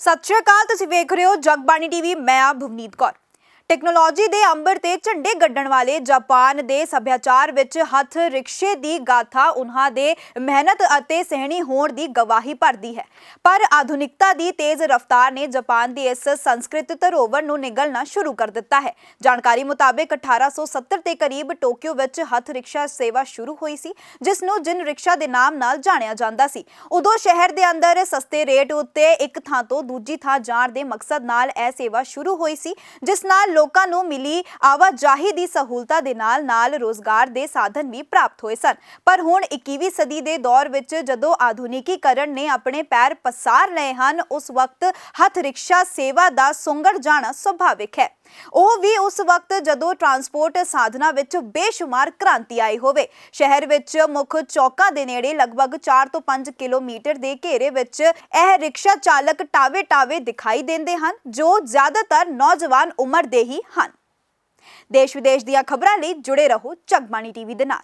ਸਤਿ ਸ਼੍ਰੀ ਅਕਾਲ ਤੁਸੀਂ ਵੇਖ ਰਹੇ ਹੋ ਜਗਬਾਣੀ ਟੀਵੀ ਮੈਂ ਆ ਭਵਨੀਤ ਕੌਰ। ਟੈਕਨੋਲੋਜੀ ਦੇ ਅੰਬਰ ਤੇ ਝੰਡੇ ਗੱਡਣ ਵਾਲੇ ਜਾਪਾਨ ਦੇ ਸੱਭਿਆਚਾਰ ਵਿੱਚ ਹੱਥ ਰਿਕਸ਼ੇ ਦੀ ਗਾਥਾ ਉਹਨਾਂ ਦੇ ਮਿਹਨਤ ਅਤੇ ਸਹਿਣੀ ਹੋਣ ਦੀ ਗਵਾਹੀ ਭਰਦੀ ਹੈ। ਪਰ ਆਧੁਨਿਕਤਾ ਦੀ ਤੇਜ਼ ਰਫ਼ਤਾਰ ਨੇ ਜਾਪਾਨ ਦੀ ਇਸ ਸੰਸਕ੍ਰਿਤ ਧਰੋਵਰ ਨੂੰ ਨਿਗਲਣਾ ਸ਼ੁਰੂ ਕਰ ਦਿੱਤਾ ਹੈ। ਜਾਣਕਾਰੀ ਮੁਤਾਬਕ 1870 ਦੇ ਕਰੀਬ ਟੋਕੀਓ ਵਿੱਚ ਹੱਥ ਰਿਕਸ਼ਾ ਸੇਵਾ ਸ਼ੁਰੂ ਹੋਈ ਸੀ, ਜਿਸ ਨੂੰ ਜਿਨ ਰਿਕਸ਼ਾ ਦੇ ਨਾਮ ਨਾਲ ਜਾਣਿਆ ਜਾਂਦਾ ਸੀ। ਉਦੋਂ ਸ਼ਹਿਰ ਦੇ ਅੰਦਰ ਸਸਤੇ ਰੇਟ ਉੱਤੇ ਇੱਕ ਥਾਂ ਤੋਂ ਦੂਜੀ ਥਾਂ ਜਾਣ ਦੇ ਮਕਸਦ ਨਾਲ ਇਹ ਸੇਵਾ ਸ਼ੁਰੂ ਹੋਈ ਸੀ, ਜਿਸ ਨਾਲ ਲੋਕਾਂ ਨੂੰ ਮਿਲੀ ਆਵਾਜਾਈ ਦੀ ਸਹੂਲਤਾਂ ਦੇ ਨਾਲ ਨਾਲ ਰੋਜ਼ਗਾਰ ਦੇ ਸਾਧਨ ਵੀ ਪ੍ਰਾਪਤ ਹੋਏ ਸਨ। ਪਰ ਹੁਣ 21ਵੀਂ ਸਦੀ ਦੇ ਦੌਰ ਵਿੱਚ ਜਦੋਂ ਆਧੁਨਿਕੀਕਰਨ ਨੇ ਆਪਣੇ ਪੈਰ ਪਸਾਰ ਲਏ ਹਨ, ਉਸ ਵਕਤ ਹੱਥ ਰਿਕਸ਼ਾ ਸੇਵਾ ਦਾ ਸੁੰਗੜ ਜਾਣਾ ਸੁਭਾਵਿਕ ਹੈ। ਉਹ ਵੀ ਉਸ ਵਕਤ ਜਦੋਂ ਟਰਾਂਸਪੋਰਟ ਸਾਧਨਾਂ ਵਿੱਚ ਬੇਸ਼ੁਮਾਰ ਕ੍ਰਾਂਤੀ ਆਈ ਹੋਵੇ, ਸ਼ਹਿਰ ਵਿੱਚ ਮੁੱਖ ਚੌਕਾਂ ਦੇ ਨੇੜੇ ਲਗਭਗ 4 ਤੋਂ 5 ਕਿਲੋਮੀਟਰ ਦੇ ਘੇਰੇ ਵਿੱਚ ਇਹ ਰਿਕਸ਼ਾ ਚਾਲਕ ਟਾਵੇ ਟਾਵੇ ਦਿਖਾਈ ਦਿੰਦੇ ਹਨ, ਜੋ ਜ਼ਿਆਦਾਤਰ ਨੌਜਵਾਨ ਉਮਰ ਦੇ ਹੀ ਹਨ। ਦੇਸ਼ ਵਿਦੇਸ਼ ਦੀਆਂ ਖਬਰਾਂ ਲਈ ਜੁੜੇ ਰਹੋ ਜਗਬਾਣੀ ਟੀਵੀ ਦੇ ਨਾਲ।